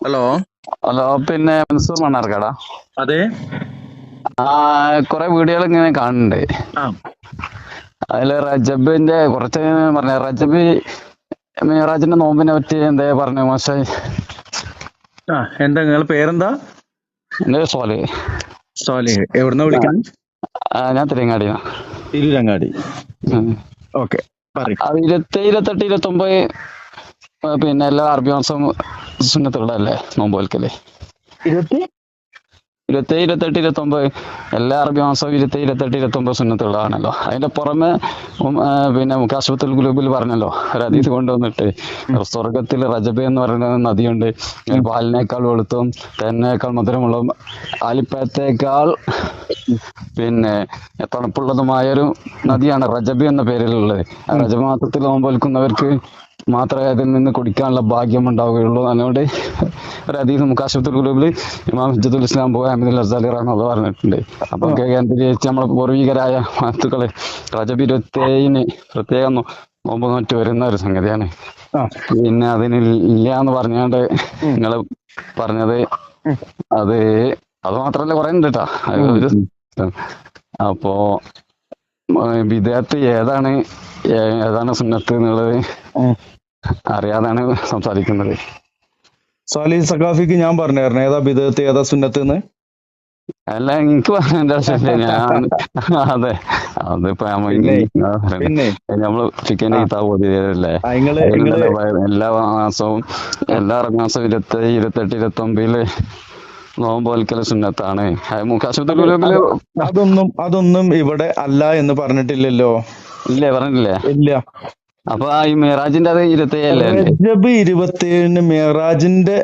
Hello. Hello പിന്നെ മൻസൂർ മണ്ണാർക്കാടാ. അതെ. കുറെ വീഡിയോകൾ ഇങ്ങനെ കാണുന്നുണ്ട്. അതിൽ റജബിന്റെ കുറച്ച് പറഞ്ഞ റജബ് മിറാജിന്റെ നോമ്പിനെ പറ്റി എന്താ പറഞ്ഞു മോശ ആ എന്താ നിങ്ങളെ പേരെന്താ? എന്റെ സോലി. സോലി. എവിടുന്ന വിളിക്കാൻ ഞാൻ തിരങ്ങാടിയാ തിരുരങ്ങാടി. ഓക്കെ ഇരുപത്തി ഇരുപത്തെട്ട് ഇരുപത്തൊമ്പത് ആ, പിന്നെ എല്ലാ അറബി മാസം സുന്നത്തുള്ളതല്ലേ അല്ലേ വലിക്കൽ ഇരുപത്തി? ഇരുപത്തി ഇരുപത്തെട്ട് ഇരുപത്തൊമ്പത്. എല്ലാ അറബി മാസവും ഇരുപത്തി ഇരുപത്തെട്ട് ഇരുപത്തൊമ്പത് സുന്നത്തുള്ളതാണല്ലോ അതിന്റെ പുറമെ പിന്നെ മുക്കാശുപത്രി ഗ്രൂപ്പിൽ പറഞ്ഞല്ലോ ഒരു അതീത് കൊണ്ടുവന്നിട്ട്. സ്വർഗത്തിൽ റജബ് എന്ന് പറയുന്ന നദിയുണ്ട്. പാലിനേക്കാൾ വെളുത്തും തെന്നേക്കാൾ മധുരമുള്ളതും ആലിപ്പഴത്തേക്കാൾ പിന്നെ തണുപ്പുള്ളതുമായൊരു നദിയാണ് റജബ എന്ന പേരിലുള്ളത്. ആ റജബ് മാസത്തിൽ നോമ്പൊലിക്കുന്നവർക്ക് മാത്രമേ അതിൽ നിന്ന് കുടിക്കാനുള്ള ഭാഗ്യം ഉണ്ടാവുകയുള്ളൂ. അതുകൊണ്ട് ഒരു അതീത് മുക്കാശുപത്രി ഗ്രൂപ്പിൽ ഇമാം ഹിജത്തുൽ ഇസ്ലാം പോയ അഹമ്മദ് അസാലി റഹ്മത് പറഞ്ഞിട്ടുണ്ട്. അപ്പൊ കേന്ദ്രീകരിച്ച് നമ്മളെ പൂർവികരായ മാത്തുക്കളെ റജബ് ഇരുപത്തേഴിന് പ്രത്യേകം നോമ്പ് നോറ്റ് വരുന്ന ഒരു സംഗതിയാണ്. പിന്നെ അതിന് ഇല്ല എന്ന് പറഞ്ഞാണ്ട് നിങ്ങൾ പറഞ്ഞത് അത് അത് മാത്രല്ല കുറേ ഉണ്ട് കേട്ടാ അപ്പോ വിദേഹത്ത് ഏതാണ് ഏതാണ് സുന്നത്ത് എന്നുള്ളത്. അറിയാതാണ് സംസാരിക്കുന്നത്. സാലി സഖാഫിക്ക് ഞാൻ പറഞ്ഞായിരുന്നു ഏതാ ബിദത്ത് ഏതാ സുന്നത്ത് എന്ന്? അല്ല എനിക്ക് പറയേണ്ട ആവശ്യമില്ല. ഞാൻ അതെ അതിപ്പോ നമ്മൾ ചിക്കൻ എല്ലാ മാസവും എല്ലാ മാസവും ഇരുപത്തി ഇരുപത്തെട്ട് ഇരുപത്തി ഒമ്പതിൽ നോമ്പോൽക്കൽ സുന്നത്താണ്. അതൊന്നും അതൊന്നും ഇവിടെ അല്ല എന്ന് പറഞ്ഞിട്ടില്ലല്ലോ? ഇല്ല പറഞ്ഞില്ലേ ഇല്ല. അപ്പൊ ഈ മിറാജിന്റെ അത് ഇരുപത്തി ഏഴല്ലേ റജബ് ഇരുപത്തിയേഴിന് മേറാജിന്റെ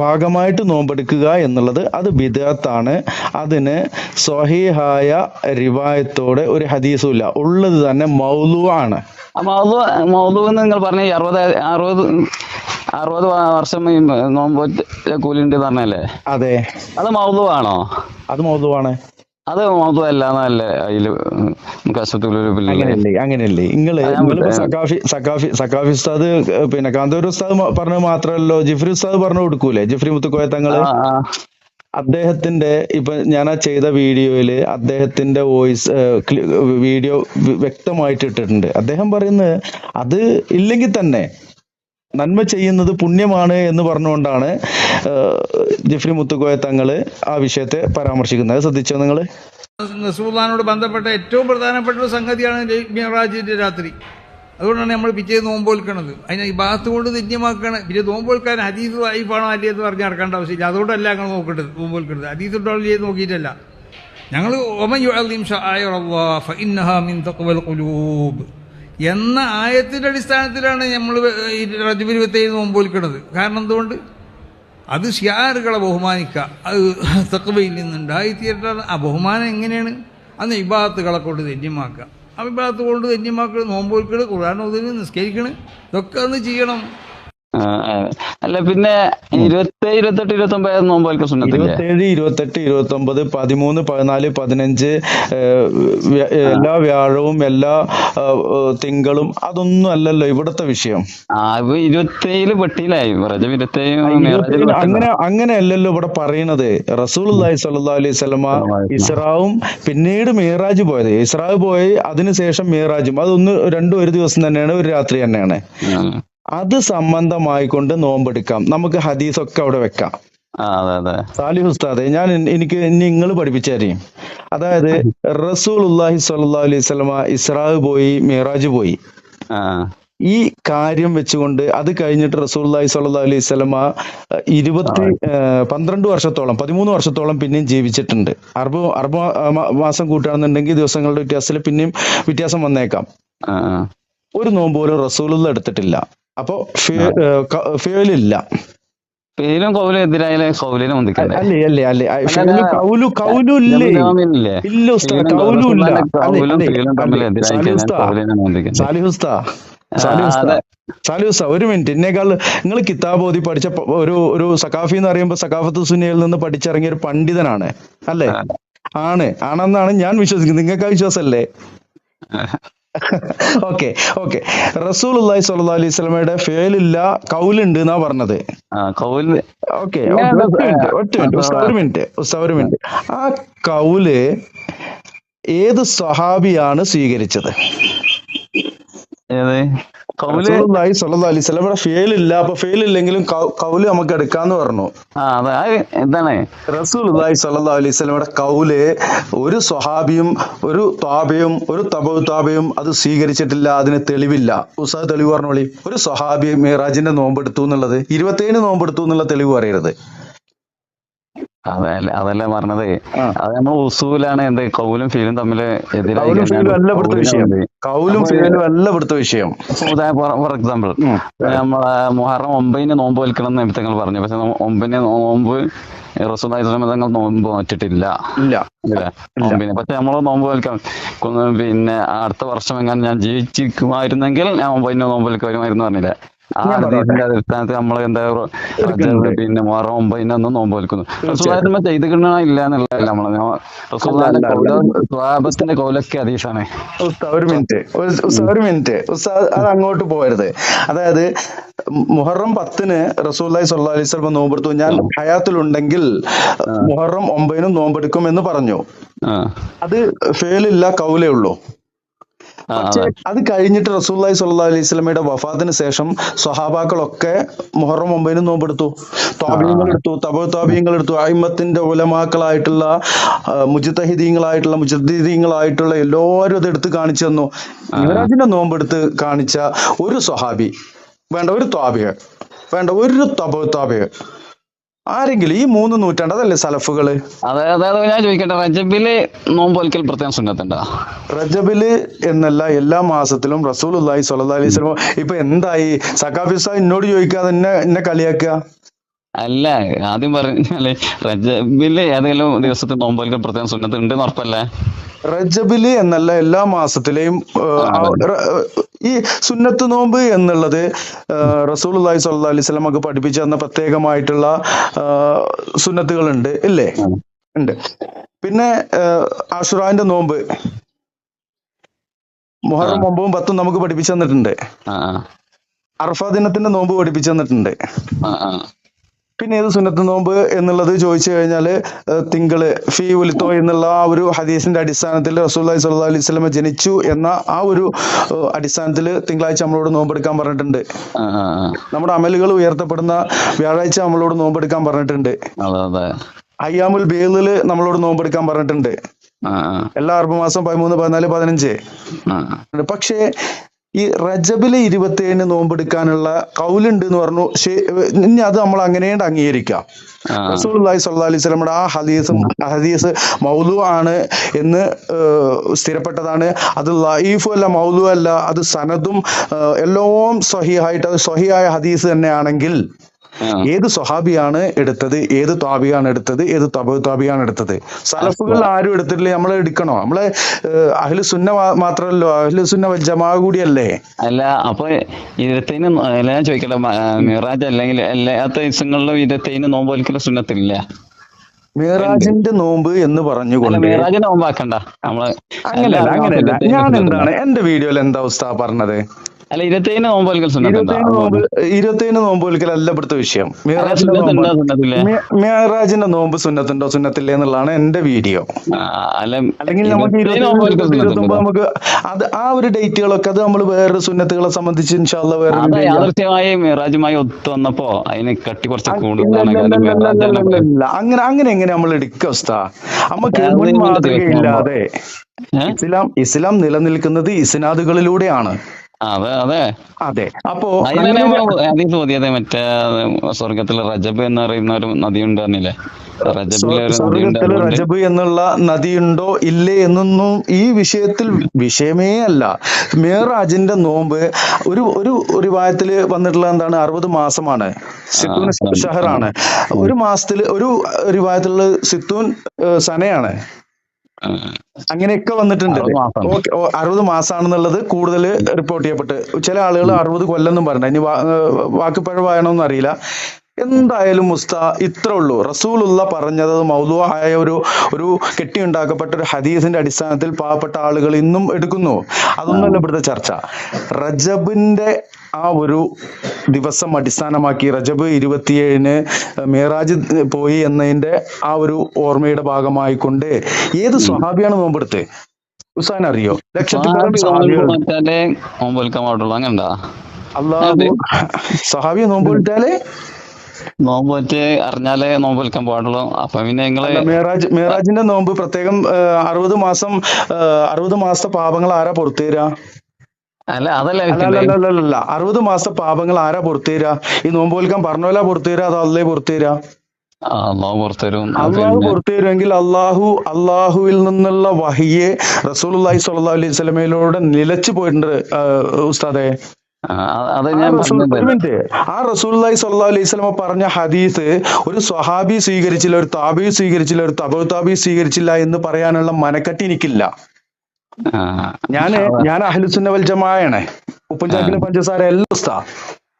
ഭാഗമായിട്ട് നോമ്പെടുക്കുക എന്നുള്ളത് അത് ബിദഅത്താണ് അതിന് സ്വഹീഹായ റിവായത്തോടെ ഒരു ഹദീസും ഇല്ല ഉള്ളത് തന്നെ മൗലു ആണ് മൗലു മൗലു എന്ന് നിങ്ങൾ പറഞ്ഞ അറുപത് അറുപത് അറുപത് വർഷം നോമ്പ് കൂലിണ്ട് പറഞ്ഞല്ലേ? അതെ. അത് മൗലു ആണോ അത് മൗലു ആണ് അത് മൗലു അല്ല എന്നല്ലേ അതിൽ അങ്ങനെയല്ലേ അങ്ങനെയല്ലേ. നിങ്ങൾ സക്കാഫി സക്കാഫി സക്കാഫി ഉസ്താദ് പിന്നെ കാന്തൂർ ഉസ്താദ് പറഞ്ഞത് മാത്രമല്ലോ ജിഫ്രി ഉസ്താദ് പറഞ്ഞു കൊടുക്കൂലേ? ജിഫ്രി മുത്തുക്കോയ തങ്ങൾ? അദ്ദേഹത്തിന്റെ ഇപ്പൊ ഞാൻ ആ ചെയ്ത വീഡിയോയിൽ അദ്ദേഹത്തിന്റെ വോയിസ് വീഡിയോ വ്യക്തമായിട്ട് ഇട്ടിട്ടുണ്ട് അദ്ദേഹം പറയുന്നത് അത് ഇല്ലെങ്കിൽ തന്നെ നന്മ ചെയ്യുന്നത് പുണ്യമാണ് എന്ന് പറഞ്ഞുകൊണ്ടാണ് ജഫ്രി മുത്തുക്കോയ തങ്ങൾ ആ വിഷയത്തെ പരാമർശിക്കുന്നത്. ശ്രദ്ധിച്ചോ നിങ്ങൾ? റസൂള്ളാനോട് ബന്ധപ്പെട്ട ഏറ്റവും പ്രധാനപ്പെട്ട ഒരു സംഗതിയാണ് മിറാജിന്റെ രാത്രി. അതുകൊണ്ടാണ് നമ്മൾ പിറ്റേ നോമ്പോൽക്കണത് അതിനെ ഈ ഭാഗത്ത് കൊണ്ട് ധന്യമാക്കണം പിന്നെ നോമ്പോൽക്കാൻ അതീത് വായ്പാണോ അല്ലേ എന്ന് പറഞ്ഞ് നടക്കേണ്ട ആവശ്യമില്ല. അതുകൊണ്ടല്ല ഞങ്ങൾ നോക്കേണ്ടത് നോമ്പോൽക്കുന്നത് അതീത് ഉണ്ടോ ചെയ്ത് നോക്കിയിട്ടല്ല. ഞങ്ങൾ എന്ന ആയത്തിന്റെ അടിസ്ഥാനത്തിലാണ് നമ്മൾ ഈ റജബ് ഇരുപത്തേഴ് നോമ്പോൽക്കണത് കാരണം എന്തുകൊണ്ട്? അത് ഷിയാറുകളെ ബഹുമാനിക്കുക. അത് തക്കവയിൽ നിന്നുണ്ടായിത്തീരട്ടാണ് ആ ബഹുമാനം എങ്ങനെയാണ്? അന്ന് ഇബാത്തുകളെ കൊണ്ട് ധന്യമാക്കുക ആ ഇബാത്ത് കൊണ്ട് ധന്യമാക്കുക നോമ്പോൽക്കണ് ഖുർആൻ ഒതിന് നിസ്കരിക്കണ് ഇതൊക്കെ ഒന്ന് ചെയ്യണം. അല്ല പിന്നെ ഇരുപത്തേഴ് ഇരുപത്തെട്ട് ഇരുപത്തി ഒമ്പത് നോമ്പോൽക്കൽ സുന്നത്തില്ലേ ഇരുപത്തേഴ് ഇരുപത്തെട്ട് ഇരുപത്തി ഒമ്പത് പതിമൂന്ന് പതിനാല് പതിനഞ്ച് എല്ലാ വ്യാഴവും എല്ലാ തിങ്കളും അതൊന്നും അല്ലല്ലോ ഇവിടുത്തെ വിഷയം. ഇരുപത്തേഴിൽ പെട്ടിയിലായി. അങ്ങനെ അങ്ങനെ അല്ലല്ലോ ഇവിടെ പറയണത്. റസൂൽ സല്ലാ അലൈഹി സ്വലമ ഇസ്രാവും പിന്നീട് മേറാജ് പോയത്. ഇസ്രാവ് പോയി അതിനുശേഷം മേറാജും. അതൊന്ന് രണ്ടും ഒരു ദിവസം തന്നെയാണ് ഒരു രാത്രി തന്നെയാണ്. അത് സംബന്ധമായിക്കൊണ്ട് നോമ്പെടുക്കാം. നമുക്ക് ഹദീസൊക്കെ അവിടെ വെക്കാം. ആ അതെ അതെ. സാലിഹ് ഉസ്താദെ ഞാൻ എനിക്ക് നിങ്ങൾ പഠിപ്പിച്ചു തരും അതായത് റസൂൽ അള്ളാഹി സ്വല്ലാ അലൈഹി സ്വലമ ഇസ്രാഹ് പോയി മിറാജ് പോയി. ഈ കാര്യം വെച്ചുകൊണ്ട് അത് കഴിഞ്ഞിട്ട് റസൂല്ലി സ്വല്ലല്ലാഹു അലൈഹി സ്വലമ ഇരുപത്തി പന്ത്രണ്ട് വർഷത്തോളം പതിമൂന്ന് വർഷത്തോളം പിന്നെയും ജീവിച്ചിട്ടുണ്ട്. അറുപ അറുപ മാസം കൂട്ടുകയാണെന്നുണ്ടെങ്കിൽ ദിവസങ്ങളുടെ വ്യത്യാസത്തിൽ പിന്നെയും വ്യത്യാസം വന്നേക്കാം. ഒരു നോമ്പ് പോലും റസൂലുള്ള എടുത്തിട്ടില്ല. അപ്പൊ ഫേലില്ല. പേരും കൗലും എതിരായാലും കൗലിനെ മുന്തിക്കണ്ടേ? അല്ലേ അല്ലേ അല്ലേ. അല്ല, കൗലു കൗലു ഇല്ലേ? ഇല്ല ഉസ്താ കൗലു ഇല്ല സാലിഹുസ്താ കൗലും അല്ലേ. തമ്മിൽ അല്ലേ എതിരായി സാലിഹ് കഴിഞ്ഞാൽ ഉസ്താദ് കൗലിനെ മുന്തിക്കണ്ടേ? സാലിഹ് ഉസ്താദ്. ആ, സാലിഹ് അതെ. ഉസ്താദ് സാലിഹ് ഉസ്താദ് ഒരു മിനിറ്റ്. എന്നേക്കാൾ നിങ്ങൾ കിതാബ് ഓതി പഠിച്ച ഒരു ഒരു സഖാഫി എന്ന് പറയുമ്പോൾ സഖാഫത്ത് സുനിയയിൽ നിന്ന് പഠിച്ചിറങ്ങിയ ഒരു പണ്ഡിതനാണ്. അല്ലേ? ആണ്. ആണെന്നാണ് ഞാൻ വിശ്വസിക്കുന്നത്. നിങ്ങൾക്ക് ആ. വിശ്വാസമല്ലേ ഓക്കെ ഓക്കെ റസൂൽ അള്ളാഹി സല്ലാ അലൈഹി സ്വലമയുടെ ഫേലില്ല കൗലുണ്ട് എന്നാ പറഞ്ഞത്. ആ കൗൽ. ഓക്കെ ഒറ്റ മിനിറ്റ് ഒരു മിനിറ്റ് ഒരു മിനിറ്റ്. ആ കൗൽ ഏത് സ്വഹാബിയാണ് സ്വീകരിച്ചത്? ഏത്? കൗൽ റസൂലുള്ളാഹി സ്വല്ലല്ലാഹു അലൈഹി വസല്ലം ഇവിടെ ഫെയിൽ ഇല്ല. അപ്പൊ ഫെയിൽ ഇല്ലെങ്കിലും കൗൽ നമുക്ക് എടുക്കാന്ന് പറഞ്ഞു. എന്താണ്? അലൈഹി കൗൽ ഒരു സ്വഹാബിയും ഒരു താബയും ഒരു തബു താബയും അത് സ്വീകരിച്ചിട്ടില്ല. അതിന് തെളിവില്ല. ഉസ്താദ് തെളിവ് പറഞ്ഞോളി. ഒരു സ്വഹാബി മിറാജിന്റെ നോമ്പെടുത്തു എന്നുള്ളത്. ഇരുപത്തേഴിന് നോമ്പെടുത്തു എന്നുള്ള തെളിവ് പറയരുത്. അതല്ല അതല്ല പറഞ്ഞത്. അത് നമ്മൾ ഉസൂലാണ് എന്ത് കൗലും ഫീലും തമ്മിൽ എതിരായി കൗലും ഫെയിലും അല്ല ഇവിടുത്തെ കൗലിനെ വിഷയം. കൗലും ഫീലും ഫെയിലും അല്ല ഇവിടുത്തെ വിഷയം. For example. നമ്മളെ മുഹറം ഒമ്പതിന് നോമ്പ് വലിക്കണം എന്ന് നിമിത്തങ്ങൾ പറഞ്ഞു. പക്ഷെ ഒമ്പതിന് നോമ്പ് റസുദായങ്ങൾ തങ്ങൾ നോമ്പ് നോറ്റിട്ടില്ല. ഇല്ല. പക്ഷെ നമ്മൾ നോമ്പ് വലിക്കണം പിന്നെ അടുത്ത വർഷം എങ്ങനെ ഞാൻ ജീവിച്ചിരിക്കുമായിരുന്നെങ്കിൽ ഞാൻ ഒമ്പതിന് നോമ്പ് വലിക്കുമായിരുന്നു പറഞ്ഞില്ലേ. ആ ഹദീസിന്റെ അടിസ്ഥാനത്തിൽ നമ്മൾ എന്താ. പിന്നെ മുഹറം ഒമ്പതിനൊന്നും നോമ്പ് വലിക്കുന്നു റസൂദായ്മ ചെയ്തിക്കണ ഇല്ല എന്നുള്ളതല്ല നമ്മൾ. സ്വാബത്തിന്റെ കൗലൊക്കെ ഹദീസാണ് ഒരു മിനിറ്റ്. ഒരു- മിനിറ്റ്. അത് അങ്ങോട്ട് പോകരുത്. അതായത് മുഹറം പത്തിന് റസൂല്ലായി സല്ലാ അലൈഹി സ്വലം നോമ്പെടുത്തു ഞാൻ ഹയാത്തിലുണ്ടെങ്കിൽ മുഹറം ഒമ്പതിനും നോമ്പെടുക്കും എന്ന് പറഞ്ഞു. അത് ഫേലില്ല കൗലേ ഉള്ളൂ. പക്ഷേ അത് കഴിഞ്ഞിട്ട് റസൂല്ലായി സല്ലാ അലൈഹി സ്വലമയുടെ വഫാത്തിന് ശേഷം സ്വഹാബാക്കളൊക്കെ മുഹറം ഒമ്പതിനും നോമ്പെടുത്തു. താബീയങ്ങൾ എടുത്തു. തബ താബീയങ്ങൾ എടുത്തു. അയിമത്തിന്റെ ഉലമാക്കളായിട്ടുള്ള മുജിത്തഹിദീങ്ങളായിട്ടുള്ള മുജദ്ദീദീങ്ങളായിട്ടുള്ള എല്ലാവരും അത് എടുത്ത് കാണിച്ചു തന്നു. യുവരാജിന്റെ നോമ്പെടുത്ത് കാണിച്ച ഒരു സ്വഹാബി വേണ്ട ഒരു താബിയ വേണ്ട ഒരു തബ താബിയ. ആരെങ്കിലും ഈ മൂന്ന് നൂറ്റാണ്ട് അതല്ലേ സലഫുകൾ? അതെ അതായത് ഞാൻ ചോദിക്കട്ടെ റജബിൽ നോമ്പൊലിക്കൽ പ്രത്യേകം സുന്നത്തുണ്ടോ? റജബിൽ എന്നല്ല എല്ലാ മാസത്തിലും റസൂൽ അള്ളാഹി സ്വല്ലല്ലാഹി അലൈഹി വസല്ലം ഇപ്പൊ എന്തായി? സക്കാഫിസ എന്നോട് ചോദിക്കാതെ എന്നെ എന്നെ കളിയാക്കുക? അല്ല ആദ്യം പറഞ്ഞാൽ റജബിൽ ഏതെങ്കിലും ദിവസത്തെ നോമ്പ് വലിക്കൽ പ്രത്യേകം സുന്നത്ത് ഉണ്ട് ഉറപ്പല്ല? റജബിൽ എന്നല്ല എല്ലാ മാസത്തിലെയും ഈ സുന്നത്ത് നോമ്പ് എന്നുള്ളത് റസൂൽ അള്ളഹി സ്വല്ലല്ലാഹി അലൈഹി വസല്ലം ഒക്കെ പഠിപ്പിച്ചു തന്ന പ്രത്യേകമായിട്ടുള്ള സുന്നത്തുകളുണ്ട് ഇല്ലേ? ഉണ്ട്. പിന്നെ അഷുറാന്റെ ആഷുറാന്റെ നോമ്പ്. മുഹറം ഒമ്പതും പത്തും നമുക്ക് പഠിപ്പിച്ചു തന്നിട്ടുണ്ട്. അർഫ ദിനത്തിന്റെ നോമ്പ് പഠിപ്പിച്ചു തന്നിട്ടുണ്ട്. പിന്നെ ഏത് സുന്നത്ത് നോമ്പ് എന്നുള്ളത് ചോദിച്ചു കഴിഞ്ഞാൽ തിങ്കൾ തിങ്കൾ ഫീ ഉലിത്തോ എന്നുള്ള ആ ഒരു ഹദീസിന്റെ അടിസ്ഥാനത്തിൽ റസൂല്ലി സല്ലാ അലൈഹി സ്വലമ ജനിച്ചു എന്ന ആ ഒരു അടിസ്ഥാനത്തിൽ തിങ്കളാഴ്ച നമ്മളോട് നോമ്പെടുക്കാൻ പറഞ്ഞിട്ടുണ്ട്. നമ്മുടെ അമലുകൾ ഉയർത്തപ്പെടുന്ന വ്യാഴാഴ്ച നമ്മളോട് നോമ്പെടുക്കാൻ പറഞ്ഞിട്ടുണ്ട്. അയ്യാമുൽ ബേലിൽ നമ്മളോട് നോമ്പെടുക്കാൻ പറഞ്ഞിട്ടുണ്ട്. എല്ലാ അറബ് മാസം പതിമൂന്ന് പതിനാല് പതിനഞ്ച്. പക്ഷേ ഈ റജബിലെ ഇരുപത്തിയേഴിന് നോമ്പെടുക്കാനുള്ള കൗലുണ്ട് എന്ന് പറഞ്ഞു ഇനി അത് നമ്മൾ അങ്ങനെയുണ്ട് അംഗീകരിക്കാം. റസൂലുള്ളാഹി സ്വല്ലല്ലാഹി അലൈഹി സ്വലമുടെ ആ ഹദീസും ഹദീസ് മൗലു ആണ് എന്ന് സ്ഥിരപ്പെട്ടതാണ്. അത് ലൈഫും അല്ല മൗലു അല്ല അത് സനദും എല്ലാം സ്വഹിയായിട്ട് അത് സ്വഹിയായ ഹദീസ് തന്നെയാണെങ്കിൽ. ഏത് സ്വഹാബിയാണ് എടുത്തത്? ഏത് താബിയാണ് എടുത്തത്? ഏത് തബ താബിയാണ് എടുത്തത്? സലഫുകൾ ആരും എടുത്തിട്ടില്ല? നമ്മൾ എടുക്കണോ? നമ്മൾ അഹ്ലു സുന്ന മാത്രല്ലോ മാത്രമല്ലോ അഹ്ലു സുന്ന ജമാ കൂടിയല്ലേ? അല്ല അപ്പൊ ഇരുപത്തേന് ഞാൻ ചോദിക്കട്ടെ മിറാജ് അല്ലെങ്കിൽ എല്ലാത്ത ദിവസങ്ങളിലും ഇരുപത്തേന് നോമ്പ് വലിക്കൽ സുന്നത്തില്ല മിറാജിന്റെ നോമ്പ് എന്ന് പറഞ്ഞു പറഞ്ഞുകൊണ്ട് മിറാജിന് നോമ്പാക്കണ്ട നമ്മൾ അങ്ങനെയല്ല അങ്ങനെയല്ല ഞാൻ എന്താണ്? എന്റെ വീഡിയോയിൽ എന്താ ഉസ്താ പറഞ്ഞത്? അല്ല ഇരുപത്തേന് നോമ്പ് വലിക്കൽ സുന്നത്തുണ്ടോ ഇരുപത്തേഴ് നോമ്പ് ഇരുപത്തേഴ് നോമ്പ് ഇവിടുത്തെ വിഷയം. മിയറാജിന്റെ നോമ്പ്. സുന്നത്തുണ്ടോ? സുന്നത്തില്ലേ എന്നുള്ളതാണ് എന്റെ വീഡിയോ. അല്ല അല്ലെങ്കിൽ നമുക്ക് ഇരുപത്തേഴ് നോമ്പ് വലിക്കൽ ഇരുപത്തി ഒമ്പത് സുന്നത്തുണ്ടോ നമുക്ക് അത് ആ ഒരു ഡേറ്റുകളൊക്കെ അത് നമ്മൾ വേറൊരു സുന്നത്തുകളെ സംബന്ധിച്ച് ഇൻഷാല്ല വേറെ യാദൃശ്യമായി മിറാജുമായി ഒത്തു വന്നപ്പോ അതിന് കട്ടി കുറച്ച് കൂടുതലാണ് അങ്ങനെ അങ്ങനെ എങ്ങനെ നമ്മൾ എടുക്കുക ഉസ്താ? നമുക്ക് മാതൃകയില്ലാതെ ഇസ്ലാം ഇസ്ലാം നിലനിൽക്കുന്നത് ഇസ്നാദുകളിലൂടെയാണ്. അതെ അപ്പോ ഒരു- അതീത് ഓതിയത് മറ്റേ സ്വർഗത്തിലെ റജബ് എന്ന് പറയുന്ന ഒരു നദിയുണ്ട് പറഞ്ഞില്ലേ ഒരു അതുകൊണ്ട് റജബ് എന്നുള്ള നദിയുണ്ടോ ഇല്ലേ എന്നൊന്നും ഈ വിഷയത്തിൽ വിഷയമേ അല്ല. മേറാജിന്റെ നോമ്പ് ഒരു ഒരു റിവായത്തിൽ വന്നിട്ടുള്ള എന്താണ്? അറുപത് മാസമാണ്. സിത്തൂൻ ഷഹറാണ്. ഒരു മാസത്തിൽ ഒരു റിവായത്തിലുള്ള സിത്തൂൻ സനയാണ്. അങ്ങനെയൊക്കെ വന്നിട്ടുണ്ട്. അറുപത് മാസം. ഓക്കെ അറുപത് മാസമാണെന്നുള്ളത് കൂടുതൽ റിപ്പോർട്ട് ചെയ്യപ്പെട്ട്. ചില ആളുകൾ അറുപത് കൊല്ലം എന്നും പറഞ്ഞു അതിന് വാ- ഏഹ് അറിയില്ല എന്തായാലും മുസ്ത ഇത്ര ഉള്ളൂ. റസൂലുള്ള പറഞ്ഞത് മൗതുവായ ഒരു ഒരു കെട്ടിയുണ്ടാക്കപ്പെട്ട ഒരു ഹദീസിന്റെ അടിസ്ഥാനത്തിൽ പാവപ്പെട്ട ആളുകൾ ഇന്നും എടുക്കുന്നു. അതൊന്നുമല്ല ഇവിടുത്തെ ചർച്ച. റജബിന്റെ ആ ഒരു ദിവസം അടിസ്ഥാനമാക്കി റജബ് ഇരുപത്തിയേഴിന് മേറാജ് പോയി എന്നതിന്റെ ആ ഒരു ഓർമ്മയുടെ ഭാഗമായിക്കൊണ്ട് ഏത് സ്വഹാബിയാണ് നോമ്പെടുത്ത്? ഹുസാൻ അറിയോ? ലക്ഷത്തിൽ അങ്ങനെണ്ടാ അള്ളാഹു നോമ്പെടുത്താലേ നോമ്പ് പറ്റി അറിഞ്ഞാലേ നോമ്പൊലിക്കാൻ പാടുള്ളൂ. അപ്പൊ പിന്നെ നിങ്ങൾ മേറാജ് മേറാജിന്റെ നോമ്പ് പ്രത്യേകം അറുപത് മാസം അറുപത് മാസത്തെ പാപങ്ങൾ ആരാ പുറത്തു തരാ? അല്ല അതല്ല അല്ല അറുപത് മാസത്തെ പാപങ്ങൾ ആരാ പുറത്തു തരാ? ഈ നോമ്പ് വിൽക്കാൻ പറഞ്ഞോലാ പുറത്തു തരാ അതോ അല്ലേ പുറത്തു തരാ? അള്ളാഹ് പുറത്തരും അള്ളാഹു അള്ളാഹു അള്ളാഹുവിൽ നിന്നുള്ള വഹിയെ റസൂലുള്ളാഹി സ്വല്ലല്ലാഹു അലൈഹി സ്വലമയിലൂടെ നിലച്ചു പോയിട്ടുണ്ട് ഉസ്താദേ. ആ റസൂലുള്ളാഹി സ്വല്ലല്ലാഹു അലൈഹി വസല്ലം പറഞ്ഞ ഹദീസ് ഒരു സ്വഹാബി സ്വീകരിച്ചില്ല ഒരു താബി സ്വീകരിച്ചില്ല ഒരു തബു താബി സ്വീകരിച്ചില്ല എന്ന് പറയാനുള്ള മനക്കെട്ടി എനിക്കില്ല. ഞാൻ ഞാൻ അഹ്ലുസുന്ന വൽ ജമാഅയാണ് ഉപ്പുംചാക്കിലെ പഞ്ചസാര എല്ലാം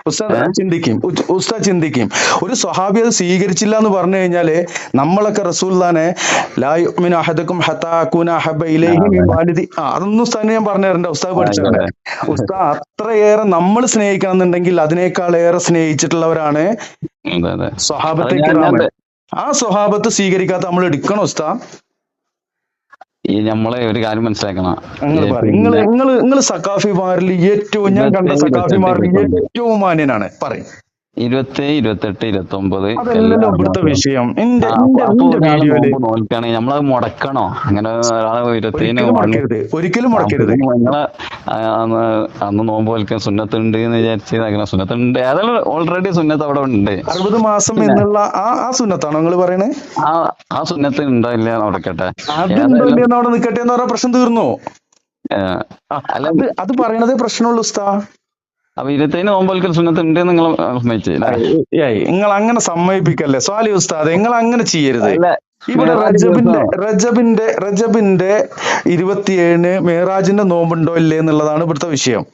ഉസ്താദ് ചിന്തിക്കും. ഉസ്താദ് ചിന്തിക്കും. ഒരു സ്വഹാബി അത് സ്വീകരിച്ചില്ല എന്ന് പറഞ്ഞു കഴിഞ്ഞാൽ നമ്മളൊക്കെ റസൂൽദാനെ ലാ യുഅ്മിനു അഹദുക്കും ഇലൈഹി വാലിദി. ആ അതൊന്നും ഉസ്താദിന് ഞാൻ പറഞ്ഞു തരണ്ട. ഉസ്താദ് പഠിച്ചതാണ് ഉസ്താദ് അത്രയേറെ നമ്മൾ സ്നേഹിക്കണം എന്നുണ്ടെങ്കിൽ അതിനേക്കാൾ ഏറെ സ്നേഹിച്ചിട്ടുള്ളവരാണ് സ്വഹാബത്തെ ആ സ്വഹാബത്ത് സ്വീകരിക്കാത്ത നമ്മൾ എടുക്കണം ഉസ്താദ്? ഈ നമ്മളെ ഒരു കാര്യം മനസ്സിലാക്കണം. നിങ്ങൾ നിങ്ങൾ നിങ്ങൾ സക്കാഫിമാരിൽ ഏറ്റവും ഞാൻ കണ്ട സക്കാഫിമാരിൽ ഏറ്റവും മാന്യനാണ്. പറയും. ഇരുപത്തി ഇരുപത്തെട്ട് ഇരുപത്തി ഒമ്പത് ഇവിടുത്തെ വിഷയം. നോക്കുകയാണെങ്കിൽ നമ്മളത് മുടക്കണോ? അങ്ങനെ ഒരാളെ ഇരുപത്തിന് ഒരിക്കലും മുടക്കരുത്. ഒരിക്കലും മുടക്കരുത്. നിങ്ങളെ അന്ന് നോമ്പ് വലിക്കാൻ സുന്നത്തുണ്ട് എന്ന് വിചാരിച്ച് അങ്ങനെ സുന്നത്തുണ്ട് ഏതായാലും ഓൾറെഡി സുന്നത്ത് അവിടെ ഉണ്ട്. അറുപത് മാസം എന്നുള്ള ആ ആ സുന്നത്താണോ നിങ്ങൾ പറയണേ? ആ ആ സുന്നത്ത് ഉണ്ടോ നടക്കട്ടെ അതുണ്ടോ ഇല്ലയോ അവിടെ നിൽക്കട്ടെ എന്ന് പറഞ്ഞ പ്രശ്നം തീർന്നു? അത് അത് പറയണതേ പ്രശ്നമുള്ളൂ ഉസ്താ. അപ്പൊ ഇരുപത്തേന് നോമ്പ് വലിക്കൽ സുന്നത്ത് ഉണ്ട് നിങ്ങൾ നിങ്ങൾ അങ്ങനെ സമ്മതിപ്പിക്കല്ലേ? സ്വാലി ഉസ്താദ് നിങ്ങൾ അങ്ങനെ ചെയ്യരുത്. ഇവിടെ റജബിന്റെ റജബിന്റെ റജബിന്റെ ഇരുപത്തിയേഴിന് മേറാജിന്റെ നോമ്പുണ്ടോ ഇല്ലേ എന്നുള്ളതാണ് ഇവിടുത്തെ വിഷയം.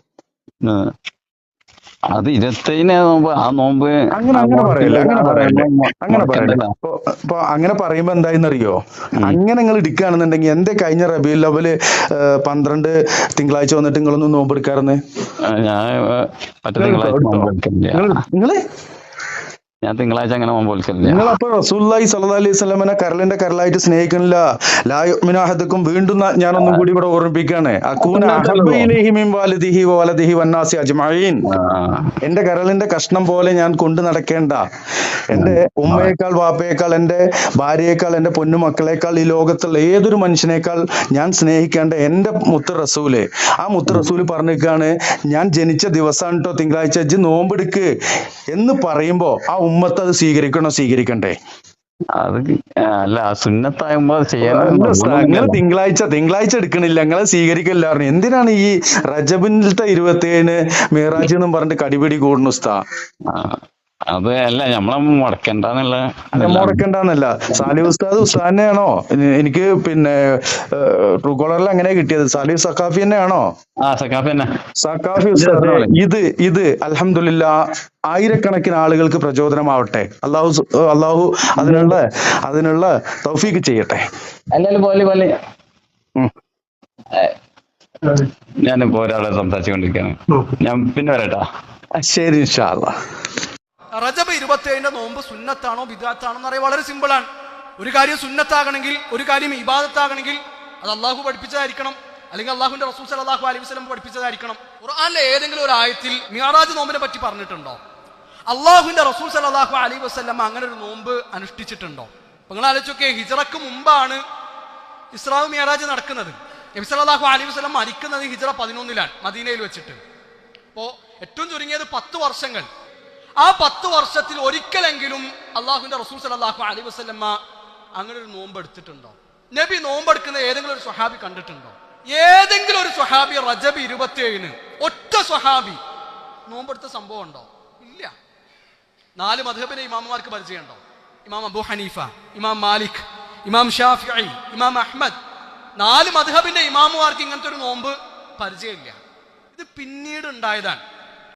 അത് ഇരുപത്തേന് നോമ്പ് ആ നോമ്പ് അങ്ങനെ അങ്ങനെ പറയല്ലേ അങ്ങനെ പറയല്ലേ അങ്ങനെ പറയല്ലേ. അപ്പൊ ഇപ്പൊ അങ്ങനെ പറയുമ്പോ എന്തായെന്നറിയോ? അങ്ങനെ നിങ്ങൾ എടുക്കുകയാണെന്നുണ്ടെങ്കിൽ എന്റെ കഴിഞ്ഞ റബിയുൽ അവൽ പന്ത്രണ്ട് തിങ്കളാഴ്ച വന്നിട്ട് നിങ്ങളൊന്നും നോമ്പ് എടുക്കാറുന്ന് ആ, ഞാൻ ഏഹ്, ഞാൻ തിങ്കളാഴ്ച അങ്ങനെ നോമ്പ് വലിക്കലില്ല നിങ്ങൾ അപ്പൊ റസൂല്ലായി സല്ലാ അലൈഹി സ്വലമിനെ കരളിന്റെ കരലായിട്ട് സ്നേഹിക്കണില്ല. ലാ യുഅ്മിനു അഹദുക്കും വീണ്ടും ഞാനൊന്നും ഞാൻ ഒന്നും കൂടി ഇവിടെ ഓർമ്മിപ്പിക്കുകയാണ്. എന്റെ കരളിന്റെ കഷ്ണം പോലെ ഞാൻ കൊണ്ടു നടക്കേണ്ട. എന്റെ ഉമ്മയേക്കാൾ വാപ്പയേക്കാൾ എന്റെ ഭാര്യയേക്കാൾ എന്റെ പൊന്നു മക്കളെക്കാൾ ഈ ലോകത്തുള്ള ഏതൊരു മനുഷ്യനേക്കാൾ ഞാൻ സ്നേഹിക്കേണ്ട എന്റെ മുത്ത് റസൂൽ. ആ മുത്ത് റസൂൽ പറഞ്ഞിരിക്കുകയാണ് ഞാൻ ജനിച്ച ദിവസമാണ് കേട്ടോ തിങ്കളാഴ്ച അജ്ജ് നോമ്പെടുക്ക്. എന്ന് പറയുമ്പോ ആ ഉമ്മത്ത് അത് സ്വീകരിക്കണോ സ്വീകരിക്കണ്ടേ? അത് അല്ല സുന്നത്തായുമ്പോ ചെയ്യാൻ നിങ്ങൾ തിങ്കളാഴ്ച തിങ്കളാഴ്ച എടുക്കണില്ല നിങ്ങളെ സ്വീകരിക്കില്ല പറഞ്ഞു. എന്തിനാണ് ഈ റജബിനത്തെ ഇരുപത്തി ഏഴിന് മിറാജ് എന്നും പറഞ്ഞിട്ട് കടിപിടി കൂടുന്നു ഉസ്താ? അത് അല്ല നമ്മളെ മുടക്കണ്ടെന്നുള്ള മുടക്കണ്ടെന്നല്ല. സാലി ഉസ്താദ് ഉസ്താദിനെയാണോ? എ- എനിക്ക് പിന്നെ ട്രൂ കോളറിൽ അങ്ങനെ കിട്ടിയത്? സാലി സക്കാഫി തന്നെയാണോ? ആ സക്കാഫി തന്നെ. സക്കാഫി ഉസ്താദ് ഇത് ഇത് അലഹമില്ല ആയിരക്കണക്കിന് ആളുകൾക്ക് പ്രചോദനമാവട്ടെ. അള്ളാഹു അള്ളാഹു അതിനുള്ള അതിനുള്ള തൗഫീക്ക് ചെയ്യട്ടെ. അല്ലല്ലോ പോലെ. ഞാനിപ്പോ ഒരാളെ സംസാരിച്ചുകൊണ്ടിരിക്കുകയാണ്. ഞാൻ പിന്നെ വരട്ടാ. ശരി ഇൻഷാ അല്ലാ റജബ് ഇരുപത്തേഴിന്റെ നോമ്പ് സുന്നത്താണോ ബിദാത്താണോ അറിയാൻ വളരെ സിമ്പിളാണ്. ഒരു കാര്യം സുന്നത്താകണമെങ്കിൽ ഒരു കാര്യം ഇബാദത്താകണമെങ്കിൽ അത് അള്ളാഹു പഠിപ്പിച്ചതായിരിക്കണം. അല്ലെങ്കിൽ അള്ളാഹുന്റെ റസൂൽ സലാഹു അലൈഹി വസ്ലം പഠിപ്പിച്ചതായിരിക്കണം. ഖുർആാനിലെ ഏതെങ്കിലും ഒരു ആയത്തിൽ മിയാറാജ് നോമ്പിനെ പറ്റി പറഞ്ഞിട്ടുണ്ടോ? അള്ളാഹുവിന്റെ റസൂൽ സലാഹു അലൈഹി വസല്ലം അങ്ങനെ ഒരു നോമ്പ് അനുഷ്ഠിച്ചിട്ടുണ്ടോ? നിങ്ങൾ ആലോചിച്ചൊക്കെ ഹിജറക്ക് മുമ്പാണ് ഇസ്ലാം മിയാറാജ് നടക്കുന്നത്. നബി സല്ലല്ലാഹു അലൈഹി വസ്ലം മരിക്കുന്നത് ഹിജറ പതിനൊന്നിലാണ് മദീനയിൽ വെച്ചിട്ട്. അപ്പോ ഏറ്റവും ചുരുങ്ങിയത് പത്ത് വർഷങ്ങൾ. ആ പത്ത് വർഷത്തിൽ ഒരിക്കലെങ്കിലും അള്ളാഹുവിന്റെ റസൂൽ സലാഹു അലൈഹി വസല്ലമ്മ അങ്ങനെ ഒരു നോമ്പ് എടുത്തിട്ടുണ്ടോ നബി നോമ്പെടുക്കുന്ന ഏതെങ്കിലും ഒരു സ്വഹാബി കണ്ടിട്ടുണ്ടോ? ഏതെങ്കിലും ഒരു സ്വഹാബി റജബ് ഇരുപത്തിയേഴിന് ഒറ്റ സ്വഹാബി നോമ്പെടുത്ത സംഭവം ഉണ്ടോ? ഇല്ല. നാല് മധുബിനെ ഇമാമമാർക്ക് പരിചയമുണ്ടോ? ഇമാം അബു ഹനീഫ ഇമാം മാലിക് ഇമാം ഷാഫി ഇമാം അഹ്മദ്. നാല് മധുഹബിന്റെ ഇമാമുമാർക്ക് ഇങ്ങനത്തെ ഒരു നോമ്പ് പരിചയമില്ല. ഇത് പിന്നീട് ഉണ്ടായതാണ്.